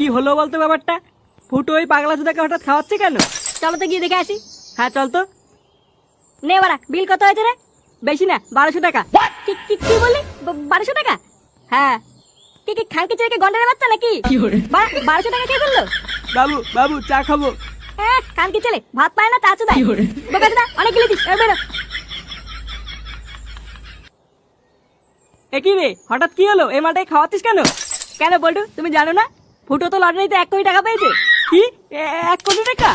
কি হলো বলতো ব্যাপারটা? ফুটো ওই পাগলা চুদাকে হঠাৎ খাওয়াচ্ছে কেন? চলো তো গিয়ে দেখে আসি। হ্যাঁ চল তো। নে বাড়া বিল কত হয়েছে রে? বেশি না বারোশো টাকা। কি কি কি বললি? বারোশো টাকা? হ্যাঁ। কি কি খানকে ছেলেকে গন্ডারে বাচ্চা নাকি? বারোশো টাকা কে বলল বাবু বাবু চা খাব। হ্যাঁ খানকে ছেলে ভাত পায় না তা চুদায়। বোকাচোদা অনেক গেলে দিস বেরো। এ কি রে হঠাৎ কি হলো? এই মালটাকে খাওয়াচ্ছিস কেন? কেন বলটু তুমি জানো না? ফুটো তো লটারিতে এক কোটি টাকা পেয়েছে। কি? এক কোটি টাকা?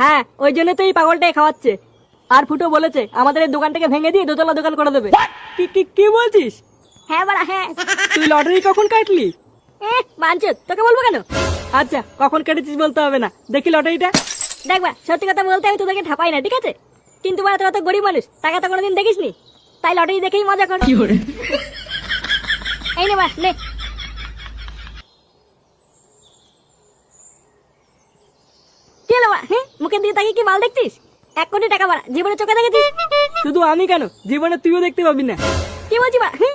হ্যাঁ ওই জন্য তো এই পাগলটাই খাওয়াচ্ছে। আর ফুটো বলেছে আমাদের এই দোকানটাকে ভেঙে দিয়ে দোতলা দোকান করে দেবে। কি কি কি বলছিস? হ্যাঁ বাড়া হ্যাঁ। তুই লটারি কখন কাটলি? বাঞ্চুত তোকে বলব কেন? আচ্ছা কখন কেটেছিস বলতে হবে না। দেখি লটারিটা। দেখবা সত্যি কথা বলতে আমি তোদেরকে ঠাপাই না ঠিক আছে? কিন্তু বাড়া তোরা তো গরিব মানুষ টাকা তো কোনোদিন দেখিসনি। তাই লটারি দেখেই মজা কর? এই নে বা নে কি হলো বাড়া মুখের দিকে তাকিয়ে কি মাল দেখছিস? এক কোটি টাকা বাড়া জীবনে চোখে দেখেছিস? শুধু আমি কেন? জীবনে তুইও দেখতে পাবি না। কি বলছি বাড়া হ্যাঁ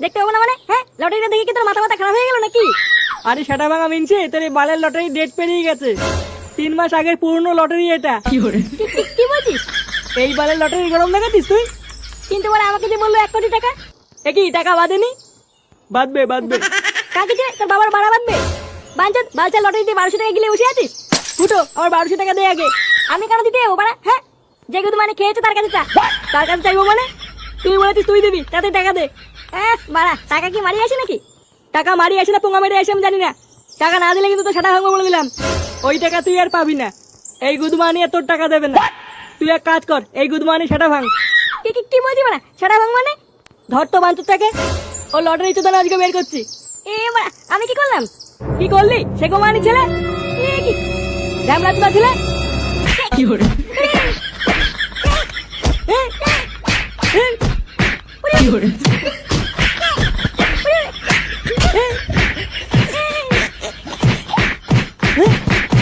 দেখতে পাবো না মানে? হ্যাঁ? লটারিটা দেখে কি তোর মাথা মাথা খারাপ হয়ে গেল নাকি? আরে সেটা ভাঙা মিনছে তোর এই বালের লটারি ডেট পেরিয়ে গেছে। তিন মাস আগের পুরনো লটারি এটা। কি কি- কি বলছিস? এই বালের লটারি গরম দেখাচ্ছিস তুই? কিন্তু বলে আমাকে যে বলল এক কোটি টাকা? একই টাকা বাঁধেনি বাঁধবে বাঁধবে কাকে যে তোর বাবার ভাড়া বাঁধবে বাঞ্চত বালচা লটারি দিয়ে বারোশো টাকা গিলে বসে আছিস? ফুটো আমার বারোশো টাকা দে আগে। আমি কেন দিতে? যাব বাড়া হ্যাঁ? যে গুদ মানে খেয়েছে তার কাছে চা তার কাছে চাইব মানে তুই বলেছিস তুই দিবি তাতে টাকা দে। হ্যাঁ বাড়া টাকা কি মারি আসে নাকি? টাকা মারি আসে না পোঙা মেরে আসে আমি জানি না। টাকা না দিলে কিন্তু তো সেটা ভাঙবো বলে দিলাম। ওই টাকা তুই আর পাবি না। এই গুদমানি আর তোর টাকা দেবে না। তুই এক কাজ কর এই গুদমানি সেটা ভাঙ। কি কি কি বলছি বাড়া? সেটা ভাঙ মানে? ধর তো বাঞ্চুর থেকে ও লটারি তো আজকে বের করছি। এ আমি কি করলাম? কি করলি? সে গোমানি ছেলে? ঝামলা তোলা দিলে কি করে কি করে